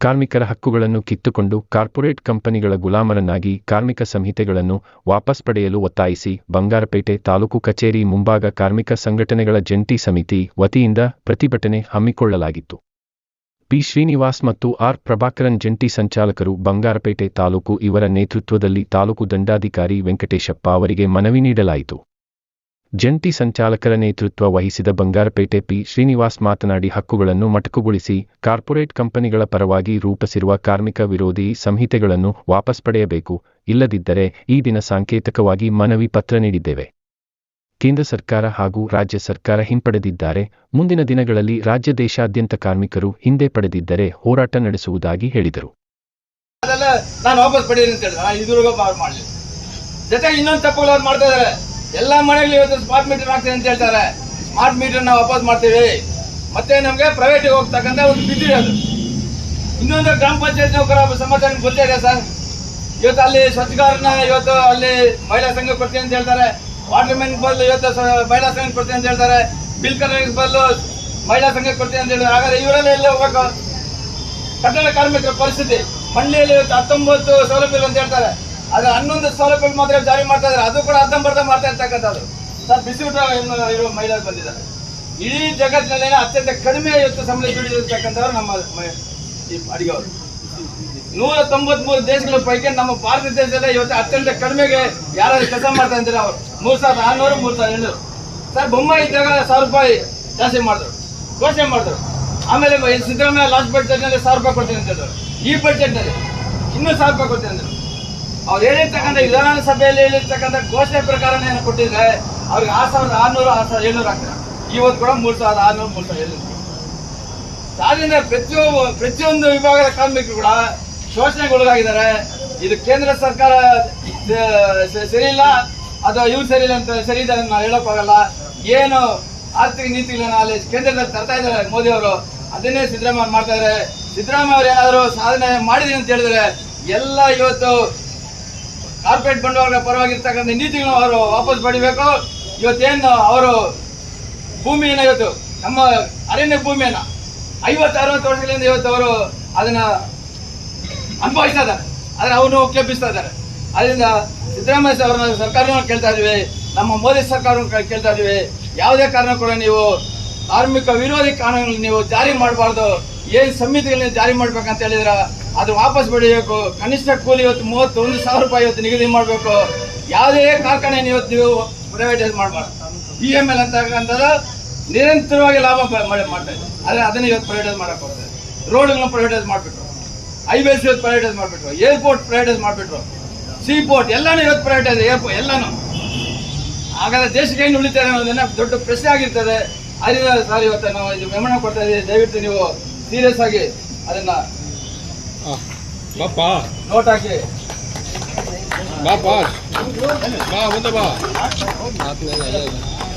ಕಾರ್ಮಿಕರ ಹಕ್ಕುಗಳನ್ನು ಕಿತ್ತುಕೊಂಡು ಕಾರ್ಪೊರೇಟ್ ಕಂಪನಿಗಳ ಗುಲಾಮರನ್ನಾಗಿ ಕಾರ್ಮಿಕ ಸಂಹಿತೆಗಳನ್ನು ವಾಪಸ್ ಪಡೆಯಲು ಒತ್ತಾಯಿಸಿ ಬಂಗಾರಪೇಟೆ ತಾಲೂಕು ಕಚೇರಿ ಮುಂಭಾಗ ಕಾರ್ಮಿಕ ಸಂಘಟನೆಗಳ ಜಂಟಿ ಸಮಿತಿ ವತಿಯಿಂದ ಪ್ರತಿಭಟನೆ ಹಮ್ಮಿಕೊಳ್ಳಲಾಗಿತ್ತು. ಪಿ. ಶ್ರೀನಿವಾಸ್ ಮತ್ತು ಆರ್. ಪ್ರಭಾಕರನ್ ಜಂಟಿ ಸಂಚಾಲಕರು ಬಂಗಾರಪೇಟೆ ತಾಲೂಕು ಇವರ ನೇತೃತ್ವದಲ್ಲಿ ತಾಲೂಕು ದಂಡಾಧಿಕಾರಿ ವೆಂಕಟೇಶಪ್ಪ ಅವರಿಗೆ ಮನವಿ ನೀಡಲಾಯಿತು. ಜಂಟಿ ಸಂಚಾಲಕರ ನೇತೃತ್ವ ವಹಿಸಿದ ಬಂಗಾರಪೇಟೆ ಪಿ. ಶ್ರೀನಿವಾಸ್ ಮಾತನಾಡಿ ಹಕ್ಕುಗಳನ್ನು ಮಟಕುಗೊಳಿಸಿ ಕಾರ್ಪೊರೇಟ್ ಕಂಪನಿಗಳ ಪರವಾಗಿ ರೂಪಿಸಿರುವ ಕಾರ್ಮಿಕ ವಿರೋಧಿ ಸಂಹಿತೆಗಳನ್ನು ವಾಪಸ್ ಪಡೆಯಬೇಕು. ಇಲ್ಲದಿದ್ದರೆ ಈ ದಿನ ಸಾಂಕೇತಿಕವಾಗಿ ಮನವಿ ಪತ್ರ ನೀಡಿದ್ದೇವೆ. ಕೇಂದ್ರ ಸರ್ಕಾರ ಹಾಗೂ ರಾಜ್ಯ ಸರ್ಕಾರ ಹಿಂಪಡೆದಿದ್ದಾರೆ. ಮುಂದಿನ ದಿನಗಳಲ್ಲಿ ರಾಜ್ಯ ದೇಶಾದ್ಯಂತ ಕಾರ್ಮಿಕರು ಹಿಂದೆ ಪಡೆದಿದ್ದರೆ ಹೋರಾಟ ನಡೆಸುವುದಾಗಿ ಹೇಳಿದರು. ನಾನು ಜೊತೆಗೆ ಇನ್ನೊಂದು ಮಾಡ್ತಾ ಇದಾರೆ ಎಲ್ಲ ಮನೆಗಳು ಇವತ್ತು ಸ್ಮಾರ್ಟ್ ಮೀಟರ್ ಹಾಕ್ತೀವಿ ಅಂತ ಹೇಳ್ತಾರೆ. ಸ್ಮಾರ್ಟ್ ಮೀಟರ್ ನಾವು ವಾಪಸ್ ಮಾಡ್ತೀವಿ. ಮತ್ತೆ ನಮಗೆ ಪ್ರೈವೇಟಿಗೆ ಹೋಗ್ತಕ್ಕಂಥ ಒಂದು ಬಿದ್ದಿದೆ ಅದು. ಇನ್ನೊಂದು ಗ್ರಾಮ ಪಂಚಾಯತ್ ನೌಕರ ಸಮಾಚಾರ ಗೊತ್ತೇ ಸರ್? ಇವತ್ತು ಅಲ್ಲಿ ಸ್ವಚ್ಛಗಾರನ ಇವತ್ತು ಅಲ್ಲಿ ಮಹಿಳಾ ಸಂಘ ಕೊಡ್ತೀನಿ ಅಂತ ಹೇಳ್ತಾರೆ. ವಾಟರ್ ಬದಲು ಇವತ್ತು ಮಹಿಳಾ ಸಂಘ ಕೊಡ್ತೀನಿ ಅಂತ ಹೇಳ್ತಾರೆ. ಬಿಲ್ ಕಲರ್ ಬದಲು ಮಹಿಳಾ ಸಂಘ ಕೊಡ್ತೀನಿ ಅಂತ ಹೇಳಿದ್ರೆ ಹಾಗಾದ್ರೆ ಇವರೆಲ್ಲ ಎಲ್ಲ ಹೋಗ್ಬೇಕು? ಕಟ್ಟಡ ಕಾರ್ಮಿಕರ ಪರಿಸ್ಥಿತಿ. ಮಂಡ್ಯಲ್ಲಿ ಇವತ್ತು ಹತ್ತೊಂಬತ್ತು ಸೌಲಭ್ಯಗಳು ಅಂತ ಹೇಳ್ತಾರೆ. ಆದ್ರೆ ಹನ್ನೊಂದು ಸೌಲಭ್ಯಗಳು ಮಾತ್ರ ಜಾರಿ ಮಾಡ್ತಾ ಇದ್ದಾರೆ. ಅದು ಕೂಡ ಅರ್ಧಂಬರ್ಧ ಮಾಡ್ತಾ ಇರ್ತಕ್ಕಂಥದ್ದು. ಸರ್ ಬಿಸಿ ಊಟ ಇರುವ ಬಂದಿದ್ದಾರೆ. ಇಡೀ ಜಗತ್ತಿನಲ್ಲಿ ಅತ್ಯಂತ ಕಡಿಮೆ ಇವತ್ತು ಸಂಬಳ ದುಡಿದಿರ್ತಕ್ಕಂಥವ್ರು ನಮ್ಮ ಈ ಅಡಿಗೆಯವರು. ನೂರ ತೊಂಬತ್ಮೂರು ದೇಶಗಳ ಪೈಕಿ ನಮ್ಮ ಭಾರತ ದೇಶದಲ್ಲೇ ಇವತ್ತು ಅತ್ಯಂತ ಕಡಿಮೆಗೆ ಯಾರಾದ್ರೂ ಕೆಲಸ ಮಾಡ್ತಾ ಇದ್ದಾರೆ ಅವರು? ಮೂರು ಸಾವಿರದ ಆರುನೂರು, ಮೂರು ಸಾವಿರದ ಎಂಟು ಸರ್ ಬೊಮ್ಮೆ ಇದ್ದಾಗ ಸಾವಿರ ರೂಪಾಯಿ ಜಾಸ್ತಿ ಮಾಡಿದ್ರು. ಘೋಷಣೆ ಮಾಡಿದ್ರು. ಆಮೇಲೆ ಸಿದ್ದರಾಮಯ್ಯ ಲಾಸ್ಟ್ ಬಜೆಟ್ನಲ್ಲಿ ಸಾವಿರ ರೂಪಾಯಿ ಕೊಡ್ತೀನಿ ಅಂತ ಹೇಳಿದ್ರು. ಈ ಬಜೆಟ್ನಲ್ಲಿ ಇನ್ನೂ ಸಾವಿರ ರೂಪಾಯಿ ಕೊಡ್ತೀನಿ ಅಂದ್ರು ಅವ್ರು ಹೇಳಿರ್ತಕ್ಕಂಥ ವಿಧಾನಸಭೆಯಲ್ಲಿ ಹೇಳಿರ್ತಕ್ಕಂಥ ಘೋಷಣೆ ಪ್ರಕಾರನೇ ಏನು ಕೊಟ್ಟಿದ್ರೆ ಅವ್ರಿಗೆ ಆರು ಸಾವಿರದ ಆರ್ನೂರು, ಆರು ಸಾವಿರದ ಏಳ್ನೂರು ಆಗ್ತಾರೆ ಇವತ್ತು ಕೂಡ ಮೂರು ಸಾವಿರದ ಆರ್ನೂರು, ಮೂರು ಸಾವಿರದ ಏಳ್ನೂರು. ಆದ್ದರಿಂದ ಪ್ರತಿಯೊಬ್ಬ ಪ್ರತಿಯೊಂದು ವಿಭಾಗದ ಕಾರ್ಮಿಕರು ಕೂಡ ಶೋಷಣೆಗೊಳಗಾಗಿದ್ದಾರೆ. ಇದು ಕೇಂದ್ರ ಸರ್ಕಾರ ಸರಿಯಿಲ್ಲ, ಅಥವಾ ಇವ್ರು ಸರಿಯಿಲ್ಲ ಅಂತ ಸರಿ ಇದೆ ನಾವು ಹೇಳೋಕ್ಕಾಗಲ್ಲ. ಏನು ಆರ್ಥಿಕ ನೀತಿಗಳನ್ನ ಅಲ್ಲಿ ಕೇಂದ್ರದಲ್ಲಿ ತರ್ತಾ ಇದ್ದಾರೆ ಮೋದಿ ಅವರು, ಅದನ್ನೇ ಸಿದ್ದರಾಮಯ್ಯ ಮಾಡ್ತಾ ಇದ್ದಾರೆ. ಸಿದ್ದರಾಮಯ್ಯ ಅವರು ಏನಾದರೂ ಸಾಧನೆ ಮಾಡಿದೀನಿ ಅಂತ ಹೇಳಿದ್ರೆ ಎಲ್ಲ ಇವತ್ತು ಕಾರ್ಪೊರೇಟ್ ಬಂಡವಾಳ ಪರವಾಗಿರ್ತಕ್ಕಂಥ ನೀತಿಗಳನ್ನ ಅವರು ವಾಪಸ್ ಪಡಿಬೇಕು. ಇವತ್ತೇನು ಅವರು ಭೂಮಿಯನ್ನ ಇವತ್ತು ನಮ್ಮ ಅರಣ್ಯ ಭೂಮಿಯನ್ನ ಐವತ್ತು ಅರವತ್ತು ವರ್ಷಗಳಿಂದ ಇವತ್ತು ಅವರು ಅದನ್ನ ಅನುಭವಿಸ್ತಾ ಇದ್ದಾರೆ. ಆದ್ರೆ ಅವನು ಒಕ್ಕಲೆಬ್ಬಿಸ್ತಾ ಇದ್ದಾರೆ. ಅದರಿಂದ ಸಿದ್ದರಾಮಯ್ಯ ಅವರನ್ನ ಸರ್ಕಾರವನ್ನು ಕೇಳ್ತಾ ಇದ್ದೀವಿ. ನಮ್ಮ ಮೋದಿ ಸರ್ಕಾರವನ್ನು ಕೇಳ್ತಾ ಇದ್ದೀವಿ. ಯಾವುದೇ ಕಾರಣ ಕೂಡ ನೀವು ಕಾರ್ಮಿಕ ವಿರೋಧಿ ಕಾನೂನು ನೀವು ಜಾರಿ ಮಾಡಬಾರ್ದು. ಏನ್ ಸಮಿತಿಗಳನ್ನ ಜಾರಿ ಮಾಡ್ಬೇಕಂತ ಹೇಳಿದ್ರ ಅದು ವಾಪಸ್ ಪಡೆಯಬೇಕು. ಕನಿಷ್ಠ ಕೂಲಿ ಇವತ್ತು ಮೂವತ್ತೊಂದು ಸಾವಿರ ರೂಪಾಯಿ ಇವತ್ತು ನಿಗದಿ ಮಾಡಬೇಕು. ಯಾವುದೇ ಕಾರ್ಖಾನೆ ಇವತ್ತು ನೀವು ಪ್ರೈವೇಟೈಸ್ ಮಾಡಬಾರ್ದು. ಇ ಎಂ ಎಲ್ ಅಂತ ನಿರಂತರವಾಗಿ ಲಾಭ ಮಾಡ್ತಾ ಇದೆ ಆದ್ರೆ ಅದನ್ನ ಇವತ್ತು ಪ್ರೈವೇಟೈಸ್ ಮಾಡಕ್ ಹೋಗ್ತದೆ ರೋಡ್ಗಳನ್ನ ಪ್ರೈವೇಟೈಸ್ ಮಾಡ್ಬಿಟ್ರು. ಹೈವೇಸ್ ಇವತ್ತು ಪ್ರೈವೇಟೈಸ್ ಮಾಡ್ಬಿಟ್ರು. ಏರ್ಪೋರ್ಟ್ ಪ್ರೈವೇಟೈಸ್ ಮಾಡ್ಬಿಟ್ರು. ಸೀ ಪೋರ್ಟ್ ಎಲ್ಲಾನು ಇವತ್ತು ಪ್ರೈವೇಟೈಸ್ ಏರ್ಪೋರ್ಟ್ ಎಲ್ಲಾನು. ಹಾಗಾದ್ರೆ ದೇಶಕ್ಕೆ ಏನು ಉಳಿತಾರೆ ಅನ್ನೋದನ್ನ ದೊಡ್ಡ ಪ್ರಶ್ನೆ ಆಗಿರ್ತದೆ. ಅದರಿಂದ ಸರ್ ಇವತ್ತು ನಾವು ಇದು ಮೆಮಣ ಕೊಡ್ತಾ ಇದ್ದೀವಿ. ದಯವಿಟ್ಟು ನೀವು ಸೀರಿಯಸ್ ಆಗಿ ಅದನ್ನ ನೋಟ್ ಹಾಕಿ. ಬಾ ಬಾ. ಬಾ ಮುಂದೆ ಬಾ